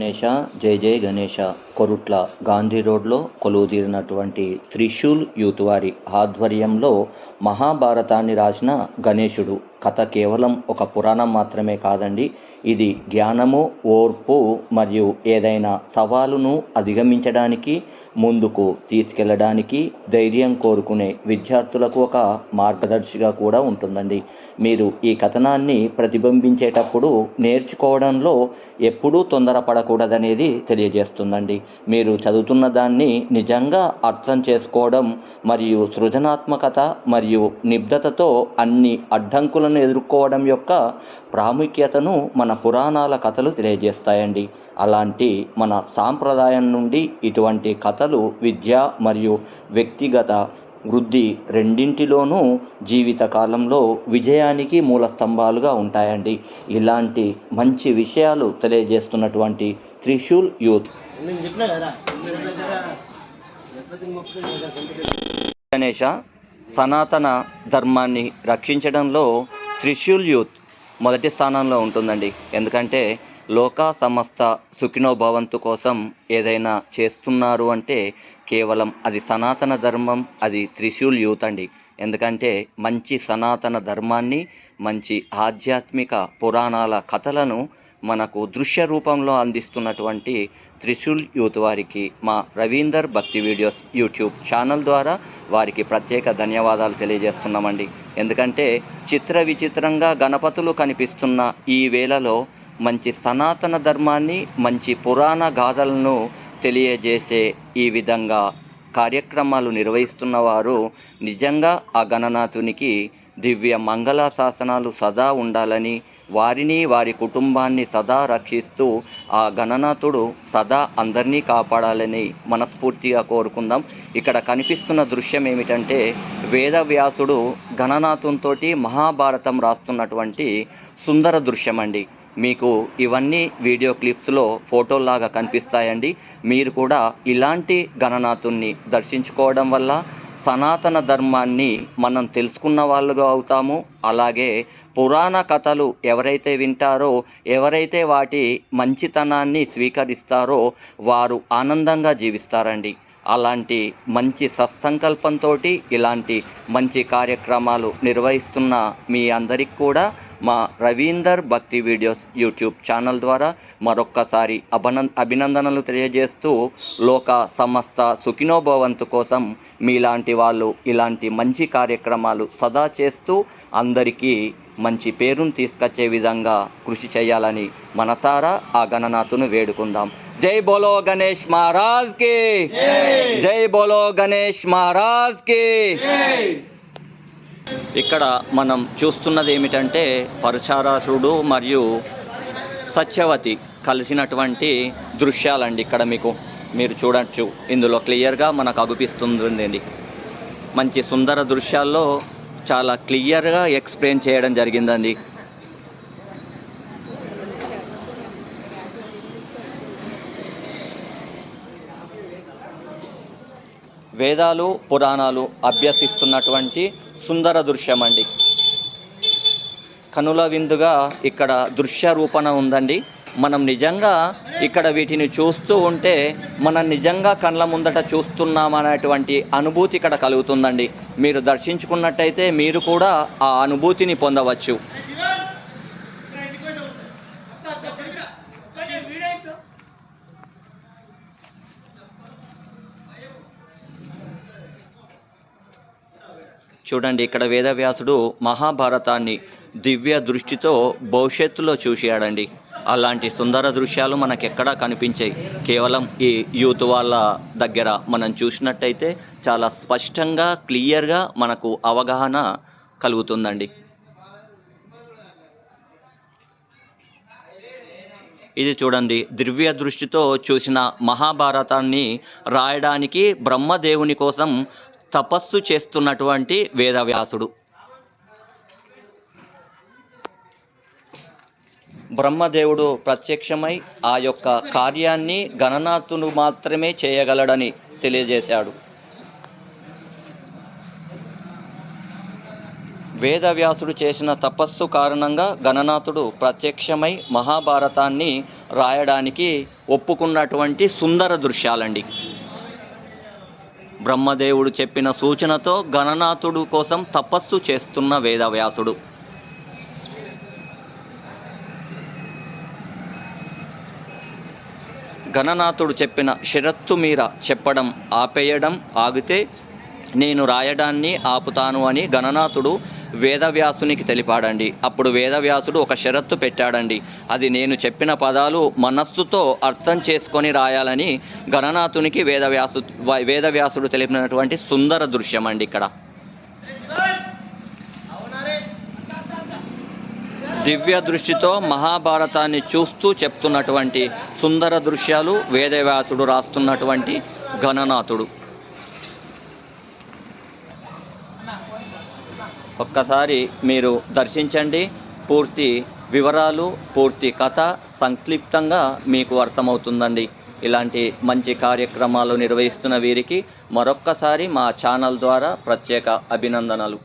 గణేష జై జై గణేష కొరుట్ల గాంధీ రోడ్లో కొలువుదీరినటువంటి త్రిశూల్ యూత్ వారి ఆధ్వర్యంలో మహాభారతాన్ని రాసిన గణేశుడు. కథ కేవలం ఒక పురాణం మాత్రమే కాదండి ఇది జ్ఞానము ఓర్పు మరియు ఏదైనా సవాలును అధిగమించడానికి ముందుకు తీసుకెళ్ళడానికి ధైర్యం కోరుకునే విద్యార్థులకు ఒక మార్గదర్శిగా కూడా ఉంటుందండి. మీరు ఈ కథనాన్ని ప్రతిబింబించేటప్పుడు నేర్చుకోవడంలో ఎప్పుడూ తొందరపడకూడదనేది తెలియజేస్తుందండి. మీరు చదువుతున్న దాన్ని నిజంగా అర్థం చేసుకోవడం మరియు సృజనాత్మకత మరియు నిబ్దతతో అన్ని అడ్డంకులను ఎదుర్కోవడం యొక్క ప్రాముఖ్యతను మన పురాణాల కథలు తెలియజేస్తాయండి. అలాంటి మన సాంప్రదాయం నుండి ఇటువంటి కథ కథలు విద్య మరియు వ్యక్తిగత వృద్ధి రెండింటిలోనూ జీవితకాలంలో విజయానికి మూల స్తంభాలుగా ఉంటాయండి. ఇలాంటి మంచి విషయాలు తెలియజేస్తున్నటువంటి త్రిశూల్ యూత్. గణేష సనాతన ధర్మాన్ని రక్షించడంలో త్రిశూల్ యూత్ మొదటి స్థానంలో ఉంటుందండి. ఎందుకంటే లోక సమస్త సుఖినో భవంతు కోసం ఏదైనా చేస్తున్నారు అంటే కేవలం అది సనాతన ధర్మం అది త్రిశూల్ యూత్ అండి. ఎందుకంటే మంచి సనాతన ధర్మాన్ని మంచి ఆధ్యాత్మిక పురాణాల కథలను మనకు దృశ్య రూపంలో అందిస్తున్నటువంటి త్రిశూల్ యూత్ వారికి మా రవీందర్ భక్తి వీడియోస్ యూట్యూబ్ ఛానల్ ద్వారా వారికి ప్రత్యేక ధన్యవాదాలు తెలియజేస్తున్నామండి. ఎందుకంటే చిత్ర విచిత్రంగా గణపతులు కనిపిస్తున్న ఈ వేళలో మంచి సనాతన ధర్మాన్ని మంచి పురాణ గాథలను తెలియజేసే ఈ విధంగా కార్యక్రమాలు నిర్వహిస్తున్న వారు నిజంగా ఆ గణనాథునికి దివ్య మంగళ శాసనాలు సదా ఉండాలని వారిని వారి కుటుంబాన్ని సదా రక్షిస్తూ ఆ గణనాథుడు సదా అందరినీ కాపాడాలని మనస్ఫూర్తిగా కోరుకుందాం. ఇక్కడ కనిపిస్తున్న దృశ్యం ఏమిటంటే వేదవ్యాసుడు గణనాథునితోటి మహాభారతం రాస్తున్నటువంటి సుందర దృశ్యం అండి మీకు ఇవన్నీ వీడియో క్లిప్స్లో ఫోటోలాగా కనిపిస్తాయండి. మీరు కూడా ఇలాంటి గణనాథుణ్ణి దర్శించుకోవడం వల్ల సనాతన ధర్మాన్ని మనం తెలుసుకున్న వాళ్ళుగా అవుతాము. అలాగే పురాణ కథలు ఎవరైతే వింటారో ఎవరైతే వాటి మంచితనాన్ని స్వీకరిస్తారో వారు ఆనందంగా జీవిస్తారండి. అలాంటి మంచి సత్సంకల్పంతో ఇలాంటి మంచి కార్యక్రమాలు నిర్వహిస్తున్న మీ అందరికి కూడా మా రవీందర్ భక్తి వీడియోస్ యూట్యూబ్ ఛానల్ ద్వారా మరొక్కసారి అభినం అభినందనలు తెలియజేస్తూ లోక సమస్త సుఖినోభవంతు కోసం మీలాంటి వాళ్ళు ఇలాంటి మంచి కార్యక్రమాలు సదా చేస్తూ అందరికీ మంచి పేరును తీసుకొచ్చే విధంగా కృషి చేయాలని మనసారా ఆ గణనాథును వేడుకుందాం. జై బోలో గణేష్ మహారాజ్కి జై బోలో గణేష్ మహారాజ్కి ఇక్కడ మనం చూస్తున్నది ఏమిటంటే పరచారాసుడు మరియు సత్యవతి కలిసినటువంటి దృశ్యాలండి ఇక్కడ మీకు మీరు చూడచ్చు. ఇందులో క్లియర్గా మనకు అగుపిస్తుంది మంచి సుందర దృశ్యాల్లో చాలా క్లియర్గా ఎక్స్ప్లెయిన్ చేయడం జరిగిందండి. వేదాలు పురాణాలు అభ్యసిస్తున్నటువంటి సుందర దృశ్యం అండి. కనుల విందుగా ఇక్కడ దృశ్య రూపణ ఉందండి. మనం నిజంగా ఇక్కడ వీటిని చూస్తూ ఉంటే మనం నిజంగా కళ్ళ ముందట చూస్తున్నామనేటువంటి అనుభూతి ఇక్కడ కలుగుతుందండి. మీరు దర్శించుకున్నట్టయితే మీరు కూడా ఆ అనుభూతిని పొందవచ్చు. చూడండి ఇక్కడ వేదవ్యాసుడు మహాభారతాన్ని దివ్య దృష్టితో భవిష్యత్తులో చూశాడండి. అలాంటి సుందర దృశ్యాలు మనకు ఎక్కడా కనిపించాయి. కేవలం ఈ యూత్ వాళ్ళ దగ్గర మనం చూసినట్టయితే చాలా స్పష్టంగా క్లియర్గా మనకు అవగాహన కలుగుతుందండి. ఇది చూడండి దివ్య దృష్టితో చూసిన మహాభారతాన్ని రాయడానికి బ్రహ్మదేవుని కోసం తపస్సు చేస్తున్నటువంటి వేదవ్యాసుడు. బ్రహ్మదేవుడు ప్రత్యక్షమై ఆ యొక్క కార్యాన్ని గణనాథును మాత్రమే చేయగలడని తెలియజేశాడు. వేదవ్యాసుడు చేసిన తపస్సు కారణంగా గణనాథుడు ప్రత్యక్షమై మహాభారతాన్ని రాయడానికి ఒప్పుకున్నటువంటి సుందర దృశ్యాలండి. బ్రహ్మదేవుడు చెప్పిన సూచనతో గణనాథుడు కోసం తపస్సు చేస్తున్న వేదవ్యాసుడు. గణనాథుడు చెప్పిన షరత్తు మీర చెప్పడం ఆపేయడం ఆగితే నేను రాయడాన్ని ఆపుతాను అని గణనాథుడు వేదవ్యాసునికి తెలిపాడండి. అప్పుడు వేదవ్యాసుడు ఒక షరత్తు పెట్టాడండి. అది నేను చెప్పిన పదాలు మనస్సుతో అర్థం చేసుకొని రాయాలని గణనాథునికి వేదవ్యాసు వేదవ్యాసుడు తెలిపినటువంటి సుందర దృశ్యం అండి ఇక్కడ. దివ్య దృష్టితో మహాభారతాన్ని చూస్తూ చెప్తున్నటువంటి సుందర దృశ్యాలు వేదవ్యాసుడు రాస్తున్నటువంటి గణనాథుడు. ఒక్కసారి మీరు దర్శించండి. పూర్తి వివరాలు పూర్తి కథ సంక్లిప్తంగా మీకు అర్థమవుతుందండి. ఇలాంటి మంచి కార్యక్రమాలు నిర్వహిస్తున్న వీరికి మరొక్కసారి మా ఛానల్ ద్వారా ప్రత్యేక అభినందనలు.